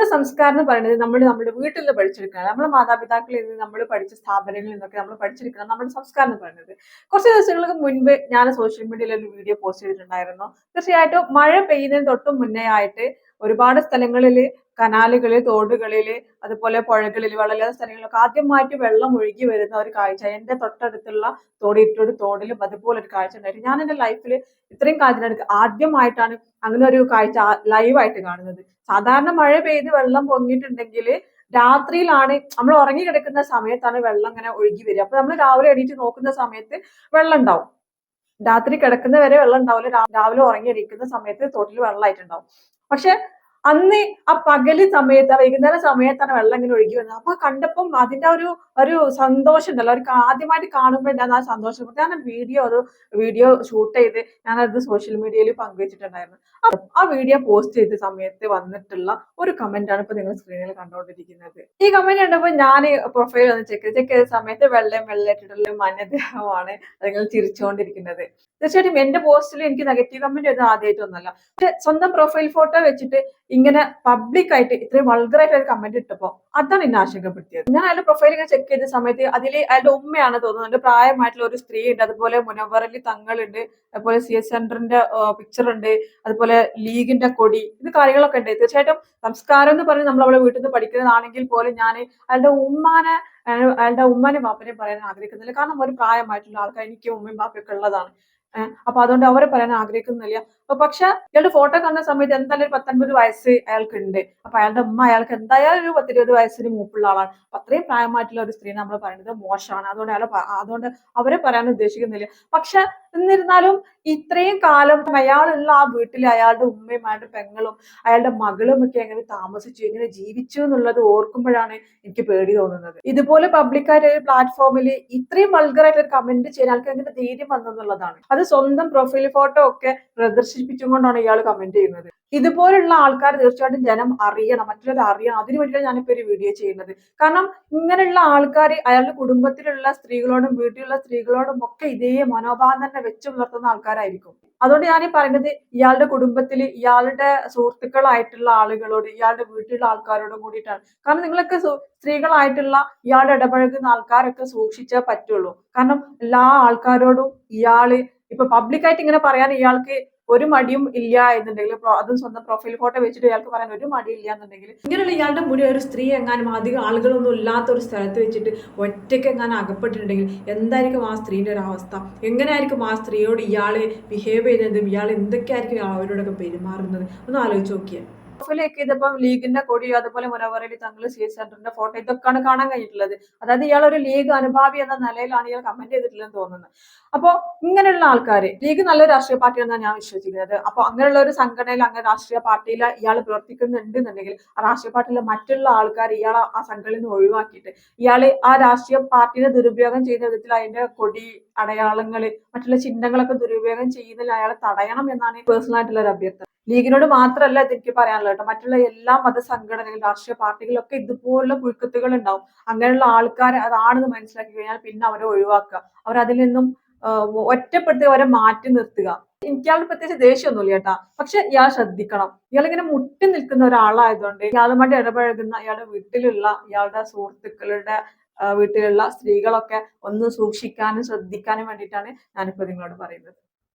നമ്മുടെ സംസ്കാരം എന്ന് പറയുന്നത് നമ്മൾ നമ്മുടെ വീട്ടിൽ നിന്ന് പഠിച്ചെടുക്കണം നമ്മുടെ മാതാപിതാക്കളിൽ നിന്ന് നമ്മൾ പഠിച്ച സ്ഥാപനങ്ങളിൽ നിന്നൊക്കെ നമ്മൾ പഠിച്ചെടുക്കണം നമ്മുടെ സംസ്കാരം എന്ന് പറയുന്നത്. കുറച്ച് ദിവസങ്ങൾക്ക് മുൻപ് ഞാൻ സോഷ്യൽ മീഡിയയിൽ ഒരു വീഡിയോ പോസ്റ്റ് ചെയ്തിട്ടുണ്ടായിരുന്നു. തീർച്ചയായിട്ടും മഴ പെയ്യുന്നതിന് തൊട്ടും മുന്നേ ആയിട്ട് ഒരുപാട് സ്ഥലങ്ങളിൽ കനാലുകളിൽ തോടുകളിൽ അതുപോലെ പുഴകളിൽ വെള്ളമില്ലാത്ത സ്ഥലങ്ങളിലൊക്കെ ആദ്യമായിട്ട് വെള്ളം ഒഴുകി വരുന്ന ഒരു കാഴ്ച. എന്റെ തൊട്ടടുത്തുള്ള തോടിയിട്ടൊരു തോടിലും അതുപോലെ ഒരു കാഴ്ച ഉണ്ടായിരുന്നു. ഞാൻ എന്റെ ലൈഫിൽ ഇത്രയും കാലത്തിനടുക്ക് ആദ്യമായിട്ടാണ് അങ്ങനെ ഒരു കാഴ്ച ലൈവായിട്ട് കാണുന്നത്. സാധാരണ മഴ പെയ്ത് വെള്ളം പൊങ്ങിയിട്ടുണ്ടെങ്കിൽ രാത്രിയിലാണ് നമ്മൾ ഉറങ്ങി കിടക്കുന്ന സമയത്താണ് വെള്ളം ഇങ്ങനെ ഒഴുകി വരിക. അപ്പൊ നമ്മൾ രാവിലെ എണീറ്റ് നോക്കുന്ന സമയത്ത് വെള്ളം ഉണ്ടാവും. രാത്രി കിടക്കുന്ന വരെ വെള്ളം ഉണ്ടാവില്ല. രാവിലെ ഉറങ്ങി എണീക്കുന്ന സമയത്ത് തോട്ടിൽ വെള്ളമായിട്ടുണ്ടാവും പക്ഷെ അന്ന് ആ പകൽ സമയത്ത് വൈകുന്നേര സമയത്താണ് വെള്ളം ഇങ്ങനെ ഒഴുകി വന്നത് അപ്പൊ കണ്ടപ്പം അതിന്റെ ഒരു ഒരു സന്തോഷം ഉണ്ടല്ലോ ഒരു ആദ്യമായിട്ട് കാണുമ്പോൾ ഞാൻ ആ സന്തോഷം. ഞാൻ വീഡിയോ അത് വീഡിയോ ഷൂട്ട് ചെയ്ത് ഞാനത് സോഷ്യൽ മീഡിയയിൽ പങ്കുവച്ചിട്ടുണ്ടായിരുന്നു. ആ വീഡിയോ പോസ്റ്റ് ചെയ്ത സമയത്ത് വന്നിട്ടുള്ള ഒരു കമന്റ് ആണ് ഇപ്പൊ നിങ്ങൾ സ്ക്രീനിൽ കണ്ടുകൊണ്ടിരിക്കുന്നത് ഈ കമന്റ് കണ്ടപ്പോൾ ഞാൻ പ്രൊഫൈൽ ഒന്ന് ചെക്ക് ചെക്ക് ചെയ്ത സമയത്ത് വെള്ളം വെള്ളമായിട്ടുള്ള മനദേഹമാണ് നിങ്ങൾ ചിരിച്ചുകൊണ്ടിരിക്കുന്നത് തീർച്ചയായിട്ടും എന്റെ പോസ്റ്റിൽ എനിക്ക് നെഗറ്റീവ് കമന്റ് ഒന്നും ആദ്യമായിട്ടൊന്നല്ല. പക്ഷെ സ്വന്തം പ്രൊഫൈൽ ഫോട്ടോ വെച്ചിട്ട് ഇങ്ങനെ പബ്ലിക് ആയിട്ട് ഇത്രയും വൾഗറായിട്ട് ഒരു കമന്റ് ഇട്ടപ്പോ അതാണ് എന്നെ ആശങ്കപ്പെടുത്തിയത്. ഞാൻ അയാളുടെ പ്രൊഫൈൽ ഇങ്ങനെ ചെക്ക് ചെയ്ത സമയത്ത് അതിൽ അയാളുടെ ഉമ്മയാണ് തോന്നുന്നത്. പ്രായമായിട്ടുള്ള ഒരു സ്ത്രീ ഉണ്ട് അതുപോലെ മുനവറലി തങ്ങളുണ്ട്. അതുപോലെ സി എസ് സെന്ററിന്റെ പിക്ചർ ഉണ്ട്. അതുപോലെ ലീഗിന്റെ കൊടി. ഇത് കാര്യങ്ങളൊക്കെ ഉണ്ട്. തീർച്ചയായിട്ടും സംസ്കാരം എന്ന് പറഞ്ഞ് നമ്മൾ അവളെ വീട്ടിൽ നിന്ന് പഠിക്കുന്നതാണെങ്കിൽ പോലും ഞാൻ അയാളുടെ ഉമ്മാനെ അയാളുടെ ഉമ്മാനെ ബാപ്പനെ പറയാൻ ആഗ്രഹിക്കുന്നില്ല. കാരണം ഒരു പ്രായമായിട്ടുള്ള ആൾക്കാർ എനിക്ക് ഉമ്മയും ബാപ്പയൊക്കെ ഉള്ളതാണ്. അപ്പൊ അതുകൊണ്ട് അവരെ പറയാൻ ആഗ്രഹിക്കുന്നില്ല. അപ്പൊ പക്ഷെ ഇയാളുടെ ഫോട്ടോ കാണുന്ന സമയത്ത് എന്തായാലും ഒരു പത്തൊൻപത് വയസ്സ് അയാൾക്ക് ഉണ്ട് അപ്പൊ അയാളുടെ ഉമ്മ അയാൾക്ക് എന്തായാലും ഒരു പത്തിരുപത് വയസ്സിന് മൂപ്പുള്ള ആളാണ്. അപ്പൊ അത്രയും പ്രായമായിട്ടുള്ള ഒരു സ്ത്രീ നമ്മൾ പറയുന്നത് മോശമാണ്. അതുകൊണ്ട് അയാളെ അതുകൊണ്ട് അവരെ പറയാൻ ഉദ്ദേശിക്കുന്നില്ല. പക്ഷെ എന്നിരുന്നാലും ഇത്രയും കാലം അയാളുള്ള ആ വീട്ടിൽ അയാളുടെ ഉമ്മയും അയാളുടെ പെങ്ങളും അയാളുടെ മകളും ഒക്കെ എങ്ങനെ താമസിച്ചു എങ്ങനെ ജീവിച്ചു എന്നുള്ളത് ഓർക്കുമ്പോഴാണ് എനിക്ക് പേടി തോന്നുന്നത്. ഇതുപോലെ പബ്ലിക്കായിട്ട് ഒരു പ്ലാറ്റ്ഫോമിൽ ഇത്രയും വൾഗറായിട്ട് ഒരു കമന്റ് ചെയ്യാൻ ആൾക്ക് എങ്ങനെ ധൈര്യം വന്നു എന്നുള്ളതാണ്. അത് സ്വന്തം പ്രൊഫൈൽ ഫോട്ടോ ഒക്കെ പ്രദർശിപ്പിച്ചുകൊണ്ടാണ് ഇയാൾ കമന്റ് ചെയ്യുന്നത്. ഇതുപോലുള്ള ആൾക്കാർ തീർച്ചയായിട്ടും ജനം അറിയണം മറ്റുള്ളവർ അറിയണം. അതിനു വേണ്ടിയാണ് ഞാനിപ്പോ ഒരു വീഡിയോ ചെയ്യുന്നത്. കാരണം ഇങ്ങനെയുള്ള ആൾക്കാർ അയാളുടെ കുടുംബത്തിലുള്ള സ്ത്രീകളോടും വീട്ടിലുള്ള സ്ത്രീകളോടും ഒക്കെ ഇതേ മനോഭാവം തന്നെ വെച്ചു പുലർത്തുന്ന ആൾക്കാരായിരിക്കും. അതുകൊണ്ട് ഞാൻ പറയുന്നത് ഇയാളുടെ കുടുംബത്തിൽ ഇയാളുടെ സുഹൃത്തുക്കളായിട്ടുള്ള ആളുകളോട് ഇയാളുടെ വീട്ടിലുള്ള ആൾക്കാരോടും കൂടിയിട്ടാണ്. കാരണം നിങ്ങളൊക്കെ സ്ത്രീകളായിട്ടുള്ള ഇയാളുടെ ഇടപഴകുന്ന ആൾക്കാരൊക്കെ സൂക്ഷിച്ചേ പറ്റുള്ളൂ. കാരണം എല്ലാ ആൾക്കാരോടും ഇയാൾ ഇപ്പൊ പബ്ലിക്കായിട്ട് ഇങ്ങനെ പറയാൻ ഇയാൾക്ക് ഒരു മടിയും ഇല്ല എന്നുണ്ടെങ്കിൽ അതും സ്വന്തം പ്രൊഫൈൽ ഫോട്ടോ വെച്ചിട്ട് ഇയാൾക്ക് പറയാൻ ഒരു മടി ഇല്ല എന്നുണ്ടെങ്കിൽ ഇങ്ങനെയുള്ള ഇയാളുടെ മുന്നിൽ ഒരു സ്ത്രീ എങ്ങാനും അധികം ആളുകളൊന്നും ഇല്ലാത്ത ഒരു സ്ഥലത്ത് വെച്ചിട്ട് ഒറ്റയ്ക്ക് എങ്ങാനും അകപ്പെട്ടിട്ടുണ്ടെങ്കിൽ എന്തായിരിക്കും ആ സ്ത്രീയുടെ ഒരു അവസ്ഥ? എങ്ങനെയായിരിക്കും ആ സ്ത്രീയോട് ഇയാൾ ബിഹേവ് ചെയ്യുന്നതും ഇയാൾ എന്തൊക്കെയായിരിക്കും അവരോടൊക്കെ പെരുമാറുന്നത്? ഒന്ന് ആലോചിച്ച് നോക്കിയേ. പ്രൊഫൈലേക്ക് ചെയ്തപ്പോൾ ലീഗിന്റെ കൊടിയോ അതുപോലെ മുനവറയിൽ തങ്ങൾ സി എസ് സെന്ററിന്റെ ഫോട്ടോ ഇതൊക്കെയാണ് കാണാൻ കഴിഞ്ഞിട്ടുള്ളത്. അതായത് ഇയാൾ ഒരു ലീഗ് അനുഭാവി എന്ന നിലയിലാണ് ഇയാൾ കമന്റ് ചെയ്തിട്ടില്ലെന്ന് തോന്നുന്നത് അപ്പോൾ ഇങ്ങനെയുള്ള ആൾക്കാർ ലീഗ് നല്ലൊരു രാഷ്ട്രീയ പാർട്ടിയാണെന്നാണ് ഞാൻ വിശ്വസിക്കുന്നത്. അപ്പോൾ അങ്ങനെയുള്ള ഒരു സംഘടനയിൽ അങ്ങനെ രാഷ്ട്രീയ പാർട്ടിയിൽ ഇയാൾ പ്രവർത്തിക്കുന്നുണ്ട് എന്നുണ്ടെങ്കിൽ ആ രാഷ്ട്രീയ പാർട്ടിയിലെ മറ്റുള്ള ആൾക്കാർ ഇയാൾ ആ സംഘടനയിൽ നിന്ന് ഒഴിവാക്കിയിട്ട് ഇയാൾ ആ രാഷ്ട്രീയ പാർട്ടിയുടെ ദുരുപയോഗം ചെയ്യുന്ന വിധത്തിൽ അതിന്റെ കൊടി അടയാളങ്ങൾ മറ്റുള്ള ചിഹ്നങ്ങളൊക്കെ ദുരുപയോഗം ചെയ്യുന്നതിൽ അയാളെ തടയണം എന്നാണ് പേഴ്സണൽ ആയിട്ടുള്ള ഒരു അഭ്യർത്ഥന. ലീഗിനോട് മാത്രമല്ല എനിക്ക് പറയാനുള്ളത് കേട്ടോ. മറ്റുള്ള എല്ലാ മതസംഘടനകളും രാഷ്ട്രീയ പാർട്ടികളൊക്കെ ഇതുപോലുള്ള പുഴുക്കത്തുകൾ ഉണ്ടാവും. അങ്ങനെയുള്ള ആൾക്കാരെ അതാണെന്ന് മനസ്സിലാക്കി കഴിഞ്ഞാൽ പിന്നെ അവരെ ഒഴിവാക്കുക. അവർ അതിൽ നിന്നും ഒറ്റപ്പെടുത്തി അവരെ മാറ്റി നിർത്തുക. എനിക്കയാൾ പ്രത്യേകിച്ച് ദേഷ്യമൊന്നുമില്ല ചേട്ടാ പക്ഷെ ഇയാൾ ശ്രദ്ധിക്കണം. ഇയാൾ ഇങ്ങനെ മുട്ടി നിൽക്കുന്ന ഒരാളായതുകൊണ്ട് ഇയാളുമായിട്ട് ഇടപഴകുന്ന ഇയാളുടെ വീട്ടിലുള്ള ഇയാളുടെ സുഹൃത്തുക്കളുടെ വീട്ടിലുള്ള സ്ത്രീകളൊക്കെ ഒന്ന് സൂക്ഷിക്കാനും ശ്രദ്ധിക്കാനും വേണ്ടിയിട്ടാണ് ഞാനിപ്പോ നിങ്ങളോട് പറയുന്നത്.